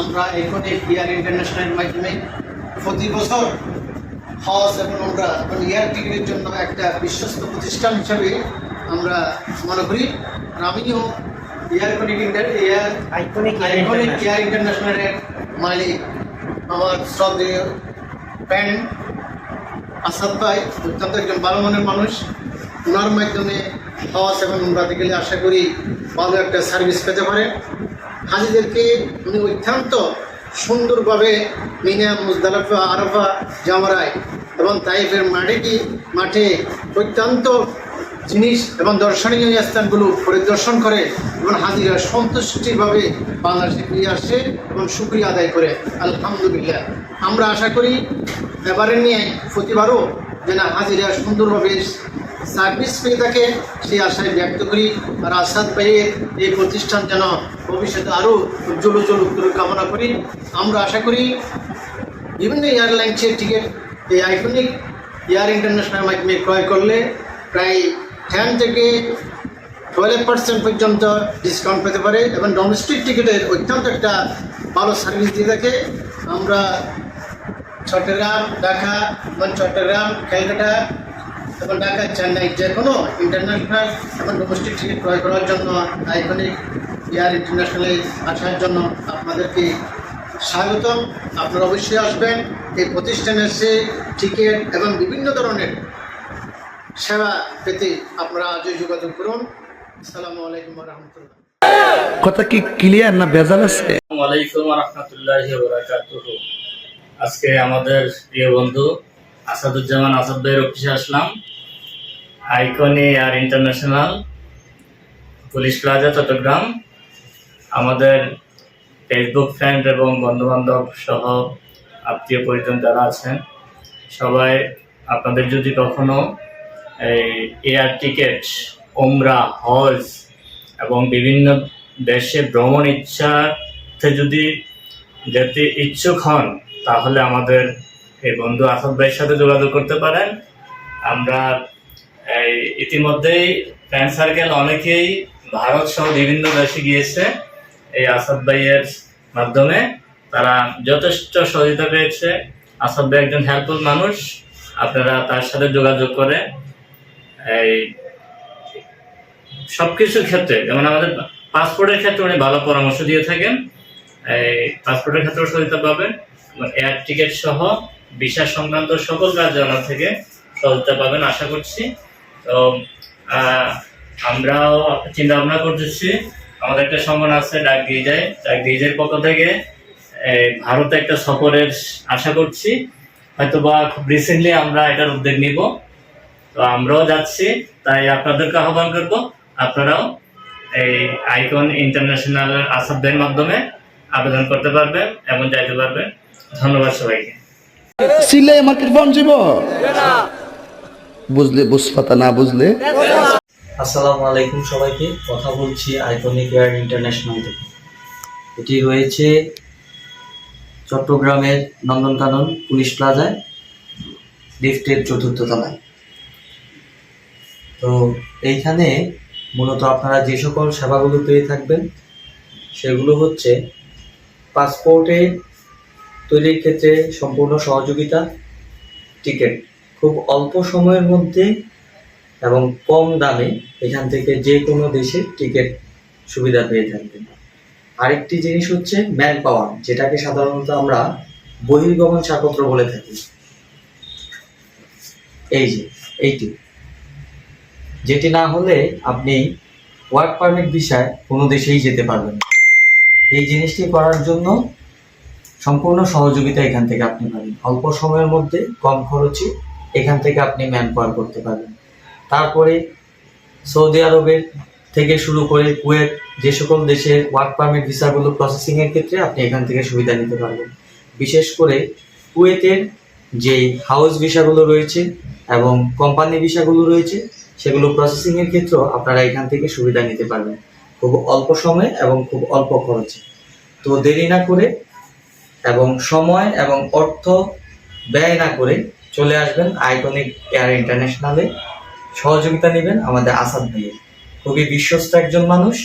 আমরা এখন এই পিয়ার ইন্টারন্যাশনালের মাধ্যমে প্রতি বছর হজ এবং আমরা এবং এয়ার টিকিটের জন্য একটা বিশ্বস্ত প্রতিষ্ঠান হিসাবে আমরা মনে করি। আমিও air inter air iconic iconic air ইন্টারন্যাশনালের মালিক আমার শ্রদ্ধেয় প্যান্ট আসাদ ভাই অত্যন্ত একজন ভালো মনের মানুষ। ওনার মাধ্যমে হজ এবং উমরাতে গেলে আশা করি ভালো একটা সার্ভিস পেতে পারে। হাজিদেরকে উনি অত্যন্ত সুন্দরভাবে মিনা মুজদালাফা আরফা জামরায় এবং তাইফের মাঠেটি মাঠে অত্যন্ত জিনিস এবং দর্শনীয় স্থানগুলো পরিদর্শন করে এবং হাজিরা সন্তুষ্টিভাবে বাংলাদেশে ফিরে আসে এবং সুক্রিয়া আদায় করে। আলহামদুলিল্লাহ। আমরা আশা করি এবারে নিয়ে প্রতিবারও যেন হাজিরা সুন্দরভাবে সার্ভিস পেয়ে থাকে সেই আশায় ব্যক্ত করি আর আসাদ ভাইয়ের এই প্রতিষ্ঠান যেন ভবিষ্যতে আরও উজ্জ্বল উজ্জ্বল উত্তর কামনা করি। আমরা আশা করি বিভিন্ন এয়ারলাইন্সের টিকিট, এই আইকনিক এয়ার ইন্টারন্যাশনাল মাধ্যমে ক্রয় করলে প্রায় টেন থেকে টুয়েলভ পার্সেন্ট পর্যন্ত ডিসকাউন্ট পেতে পারে এবং ডোমেস্টিক টিকিটের অত্যন্ত একটা ভালো সার্ভিস দিয়ে থাকে। আমরা চট্টগ্রাম, ঢাকা এবং চট্টগ্রাম, ক্যালকাটা এবং ঢাকা চেন্নাই যে কোনো ইন্টারন্যাশনাল এবং ডোমেস্টিক টিকিট ক্রয় করার জন্য আইকনিক এয়ার ইন্টারন্যাশনালে আসার জন্য আপনাদেরকে স্বাগতম। আপনারা অবশ্যই আসবেন। এই প্রতিষ্ঠানে এসে টিকিট এবং বিভিন্ন ধরনের সেবা পেতে আপনারা আজই যোগাযোগ করুন। আসসালামু আলাইকুম রহমতুল্লাহ কথা কি ক্লিয়ার না ভেজাল আছে? আসসালামু আলাইকুম রহমতুল্লাহ বরাকাতুহ। আজকে আমাদের প্রিয় বন্ধু আসাদুজ্জামান আসাদ ভাইয়ের অফিসে আসলাম। Iconic air international, police plaza, Chittagong. আমাদের ফেসবুক ফ্রেন্ড এবং বন্ধুবান্ধব সহ আত্মীয় পরিজন যারা আছেন, সবাই আপনাদের যদি কখনো এই এয়ার টিকেট ওমরা হজ এবং বিভিন্ন দেশে ভ্রমণ ইচ্ছাতে যদি যেতে ইচ্ছুক হন, তাহলে আমাদের এই বন্ধু আসাদ ভাইয়ের সাথে যোগাযোগ করতে পারেন। আমরা ইতিমধ্যেই ফ্রেন্ড সার্কেল অনেকেই ভারত সহ বিভিন্ন দেশে গিয়েছে এই আসাদ ভাইয়ের মাধ্যমে। তারা যথেষ্ট সহযোগিতা পেয়েছে। আসাদ ভাই একজন হেল্পফুল মানুষ। আপনারা তার সাথে যোগাযোগ করে এই সবকিছুর ক্ষেত্রে, যেমন আমাদের পাসপোর্টের ক্ষেত্রে উনি ভালো পরামর্শ দিয়ে থাকেন। এই পাসপোর্টের ক্ষেত্রেও সহযোগিতা পাবেন। এয়ার টিকিট সহ ভিসা সংক্রান্ত সকল কাজ ওনার থেকে সহযোগিতা পাবেন, আশা করছি। তো আমরাও চিন্তা ভাবনা করতেছি। আমাদের একটা সম্মান আছে, ডাক যায়। ডাক যায় পক্ষ থেকে। ভারতে একটা সফরের আশা করছি। হয়তো বা খুব রিসেন্টলি আমরা এটার উদ্যোগ নিব। তো আমরাও যাচ্ছি। তাই আপনাদেরকে আহ্বান করব, আপনারাও এই আইকন ইন্টারন্যাশনাল আসাদের মাধ্যমে আবেদন করতে পারবেন এবং যাইতে পারবেন। ধন্যবাদ সবাইকে। সিলে মার্কেট যাব বুঝলে বুঝপাতা না বুঝলে? আসসালামু আলাইকুম সবাইকে। কথা বলছি আইকনিক এয়ার ইন্টারন্যাশনাল থেকে। এটি রয়েছে চট্টগ্রামের নন্দনকানন পুলিশ প্লাজায় লিফটের চতুর্থ তলায়। তো এইখানে মূলত আপনারা যে সকল সেবাগুলো পেয়ে থাকবেন সেগুলো হচ্ছে পাসপোর্টে তৈরির ক্ষেত্রে সম্পূর্ণ সহযোগিতা, টিকিট খুব অল্প সময়ের মধ্যে এবং কম দামে এখান থেকে যে কোনো দেশে টিকিট সুবিধা পেয়ে থাকবেন আরেকটি জিনিস হচ্ছে ম্যান পাওয়ার যেটাকে সাধারণত আমরা বহির্গমন ছাড়পত্র বলে থাকি। এই যে, এইটি। যেটি না হলে আপনি ওয়ার্ক পারমিট ভিসায় কোনো দেশেই যেতে পারবেন এই জিনিসটি করার জন্য সম্পূর্ণ সহযোগিতা এখান থেকে আপনি পাবেন। অল্প সময়ের মধ্যে, কম খরচে এখান থেকে আপনি ম্যান পাওয়ার করতে পারবেন। তারপরে সৌদি আরবের থেকে শুরু করে কুয়েত, যে সকল দেশে ওয়ার্ক পারমিট ভিসাগুলো প্রসেসিংয়ের ক্ষেত্রে আপনি এখান থেকে সুবিধা নিতে পারবেন। বিশেষ করে কুয়েতের যে হাউস ভিসাগুলো রয়েছে এবং কোম্পানি ভিসাগুলো রয়েছে, সেগুলো প্রসেসিংয়ের ক্ষেত্রেও আপনারা এখান থেকে সুবিধা নিতে পারবেন। খুব অল্প সময়ে এবং খুব অল্প খরচে। তো দেরি না করে এবং সময় এবং অর্থ ব্যয় না করে চলে আসবেন আইকনিক এয়ার ইন্টারন্যাশনালে। সহযোগিতা নেবেন আমাদের আসাদ ভাইয়ের খুবই বিশ্বস্ত একজন মানুষ,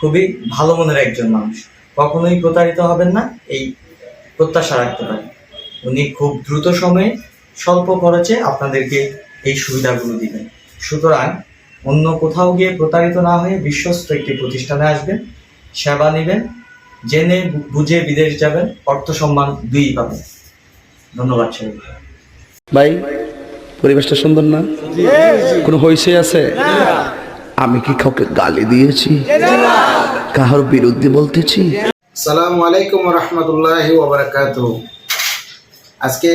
খুবই ভালো মনের একজন মানুষ। কখনোই প্রতারিত হবেন না, এই প্রত্যাশা রাখতে পারেন। উনি খুব দ্রুত সময়ে স্বল্প খরচে আপনাদেরকে এই সুবিধাগুলো দিবেন। সুতরাং অন্য কোথাও গিয়ে প্রতারিত না হয়ে বিশ্বস্ত একটি প্রতিষ্ঠানে আসবেন, সেবা নেবেন জেনে বুঝে বিদেশ যাবেন অর্থ সম্মান দুই পাবেন। ধন্যবাদ সবাইকে ভাই। পরিবেশটা সুন্দর না? কোনো হইছে আছে? আমি কি কাউকে গালি দিয়েছি? কাহার বিরুদ্ধে বলতেছি? সালাম আলাইকুম রহমতুল্লাহ ওবরাকাত আজকে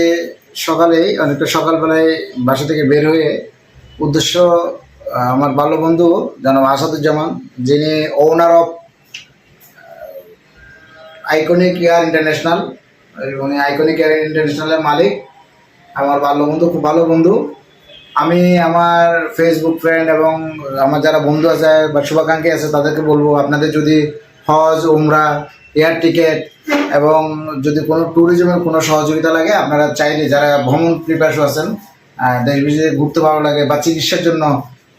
সকালে অনেকটা সকালবেলায় বাসা থেকে বের হয়ে উদ্দেশ্য আহ, আমার ভালো বন্ধু জনাব আসাদুজ্জামান যিনি owner of iconic air international উনি আইকনিক এয়ার ইন্টারন্যাশনালের মালিক, আমার ভালো বন্ধু, খুব ভালো বন্ধু। আমি আমার ফেসবুক ফ্রেন্ড এবং আমার যারা বন্ধু আছে বা শুভাকাঙ্ক্ষী আছে, তাদেরকে বলব, আপনাদের যদি হজ, উমরা এয়ার টিকেট এবং যদি কোনো ট্যুরিজমের কোনো সহযোগিতা লাগে, আপনারা চাইলে যারা ভ্রমণ প্রিপারেশন আছেন দেশ বিদেশে ঘুরতে ভালো লাগে বা চিকিৎসার জন্য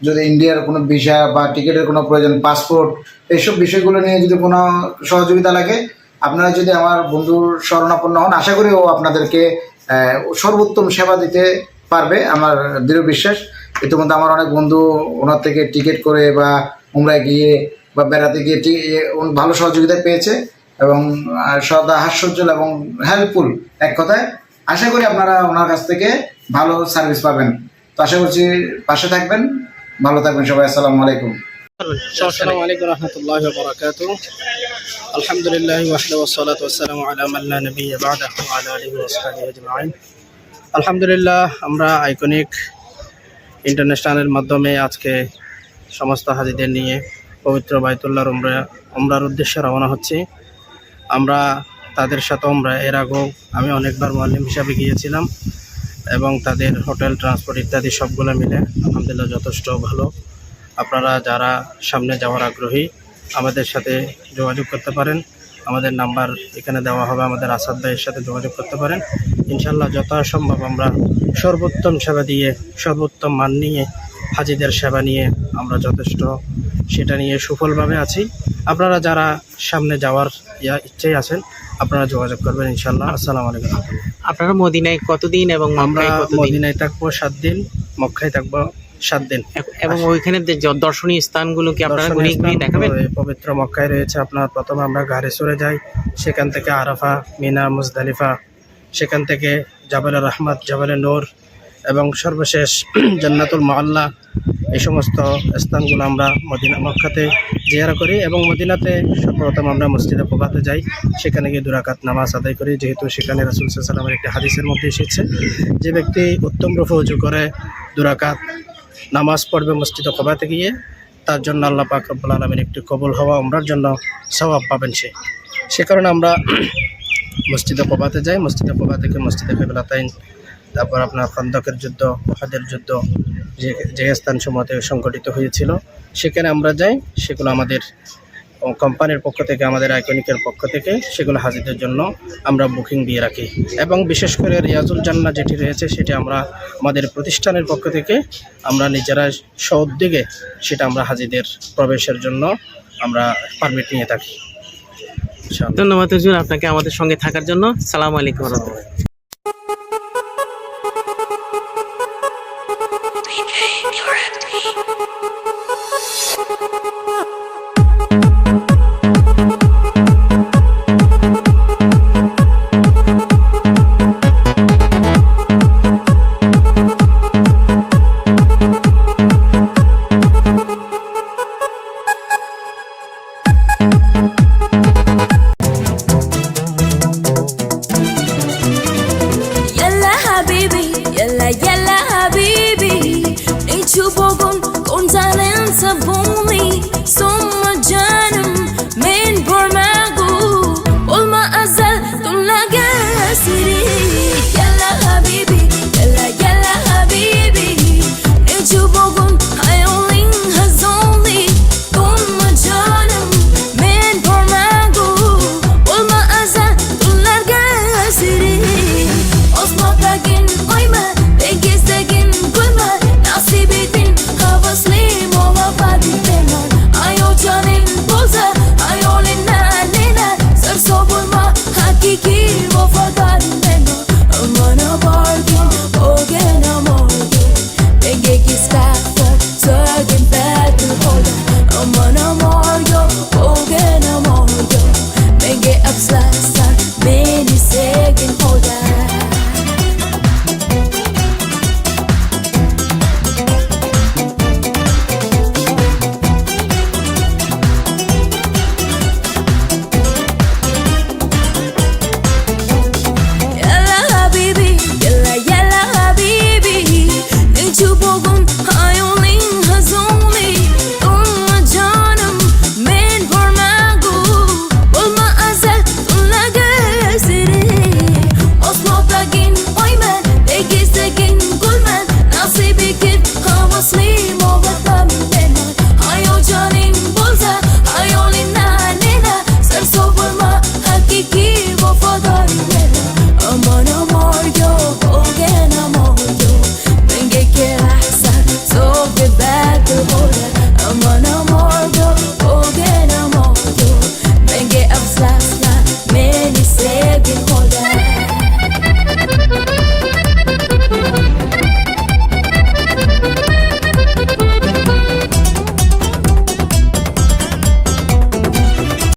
যদি ইন্ডিয়ার কোনো ভিসা বা টিকিটের কোনো প্রয়োজন পাসপোর্ট এইসব বিষয়গুলো নিয়ে যদি কোনো সহযোগিতা লাগে আপনারা যদি আমার বন্ধুর শরণাপন্ন হন, আশা করি ও আপনাদেরকে সর্বোত্তম সেবা দিতে পারবে আমার দৃঢ় বিশ্বাস। ইতিমধ্যে আমার অনেক বন্ধু ওনার থেকে টিকিট করে বা উমরায় গিয়ে বা বেড়াতে গিয়ে ভালো সহযোগিতা পেয়েছে এবং সদা হাস্যজ্জ্বল এবং হেল্পফুল এক কথায়। আশা করি আপনারা ওনার কাছ থেকে ভালো সার্ভিস পাবেন। তো আশা করছি পাশে থাকবেন। ভালো থাকবেন সবাই। আসসালামু আলাইকুম। আলহামদুলিল্লাহ ওয়াহদাহু ওয়াসসালাতু আলহামদুলিল্লাহ, আমরা আইকনিক ইন্টারন্যাশনালের মাধ্যমে আজকে সমস্ত হাজিদের নিয়ে পবিত্র বাইতুল্লাহর উমরা, উমরার উদ্দেশ্যে রওনা হচ্ছি। আমরা তাদের সাথে আমরা এর আগেও আমি অনেকবার মোয়াল্লিম হিসাবে গিয়েছিলাম এবং তাদের হোটেল, ট্রান্সপোর্ট ইত্যাদি সবগুলো মিলে আলহামদুলিল্লাহ যথেষ্ট ভালো। আপনারা যারা সামনে যাওয়ার আগ্রহী আমাদের সাথে যোগাযোগ করতে পারেন। আমাদের নাম্বার এখানে দেওয়া হবে আমাদের আসাদ ভাইয়ের সাথে যোগাযোগ করতে পারেন। ইনশাল্লাহ যথাসম্ভব আমরা সর্বোত্তম সেবা দিয়ে সর্বোত্তম মান নিয়ে হাজিদের সেবা নিয়ে আমরা যথেষ্ট সেটা নিয়ে সুফলভাবে আছি। আপনারা যারা সামনে যাওয়ার ইয়া ইচ্ছেই আছেন আপনারা যোগাযোগ করবেন ইনশাল্লাহ আসসালামু আলাইকুম। আপনারা মদিনায় কতদিন এবং আমরা মদিনায় থাকব সাত দিন মক্কায় থাকব সাত দিন। এবং ওইখানে যে দর্শনীয় স্থানগুলো কি আপনারা ঘুরিয়ে ঘুরিয়ে দেখাবেন? পবিত্র মক্কায় রয়েছে। আপনার প্রথমে আমরা গাড়ি চড়ে যাই। সেখান থেকে আরাফা মিনা মুজদালিফা সেখান থেকে জাবালে রহমত জাবালে নূর এবং সর্বশেষ জান্নাতুল মাল্লা এই সমস্ত স্থানগুলো আমরা মদিনা মক্কাতে জিয়ারা করি এবং মদিনাতে সর্বপ্রথম আমরা মসজিদে কোবাতে যাই। সেখানে গিয়ে দুরাকাত নামাজ আদায় করি। যেহেতু সেখানে রাসুল সাল্লামের একটি হাদিসের মধ্যে এসেছে যে ব্যক্তি উত্তম রূপে উজু করে দুরাকাত নামাজ পড়বে, মসজিদে কবাতে গিয়ে তার জন্য আল্লাহ পাক রব্বুল আলমের একটি কবুল হওয়া আমরার জন্য স্বভাব পাবেন সে। সে কারণে আমরা মসজিদে কবাতে যাই, মসজিদে কবা থেকে মসজিদে কেবলাতাইন তারপর আপনার খন্দকের যুদ্ধ ওহাদের যুদ্ধ, যে যে স্থান স্থানসমূহতে সংগঠিত হয়েছিল, সেখানে আমরা যাই, সেগুলো আমাদের কোম্পানির পক্ষ থেকে আমাদের আইকনিকের পক্ষ থেকে সেগুলো হাজিদের জন্য আমরা বুকিং দিয়ে রাখি। এবং বিশেষ করে রিয়াজুল জান্না যেটি রয়েছে সেটি আমরা আমাদের প্রতিষ্ঠানের পক্ষ থেকে আমরা নিজেরা সউদ্যোগে সেটা আমরা হাজিদের প্রবেশের জন্য আমরা পারমিট নিয়ে থাকি। ধন্যবাদ আপনাকে আমাদের সঙ্গে থাকার জন্য। সালাম আলাইকুম রহমতুল্লাহ। You're.